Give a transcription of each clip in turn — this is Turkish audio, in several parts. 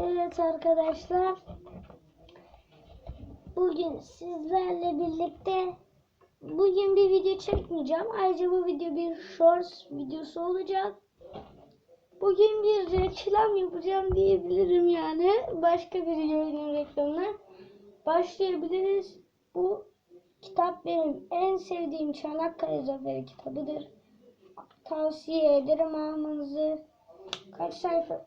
Evet arkadaşlar. Bugün sizlerle birlikte bugün bir video çekmeyeceğim. Ayrıca bu video bir shorts videosu olacak. Bugün bir reklam yapacağım diyebilirim yani. Başka bir yayının reklamına. Başlayabiliriz. Bu kitap benim en sevdiğim Çanakkale Zaferi kitabıdır. Tavsiye ederim almanızı. Kaç sayfa?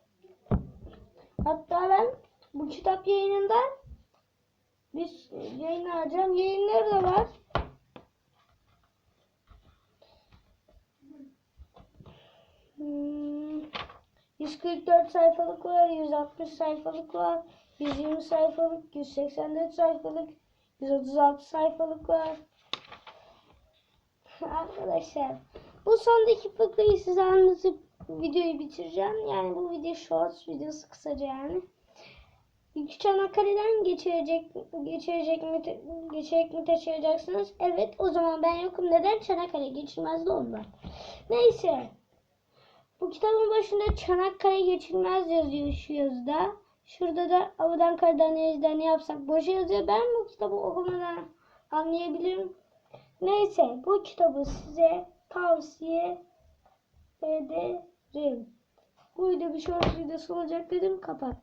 Hatta ben bu kitap yayınında bir yayın alacağım. Yayınları da var. Hmm, 144 sayfalık var, 160 sayfalık var, 120 sayfalık, 184 sayfalık, 136 sayfalık var. Arkadaşlar bu sondaki fıkrayı size anlatıp videoyu bitireceğim. Yani bu video shorts videosu kısaca yani. İki Çanakkale'den geçirecek, geçirecek mi, geçerek mi taşıyacaksınız? Evet o zaman ben yokum. Neden Çanakkale geçilmez de ondan. Neyse. Bu kitabın başında Çanakkale geçilmez yazıyor şu yazıda. Şurada da avudan kardan denizden ne yapsak boşa yazıyor. Ben bu kitabı okumadan anlayabilirim. Neyse bu kitabı size tavsiye ederim. Bu video bir short videosu olacak dedim kapat.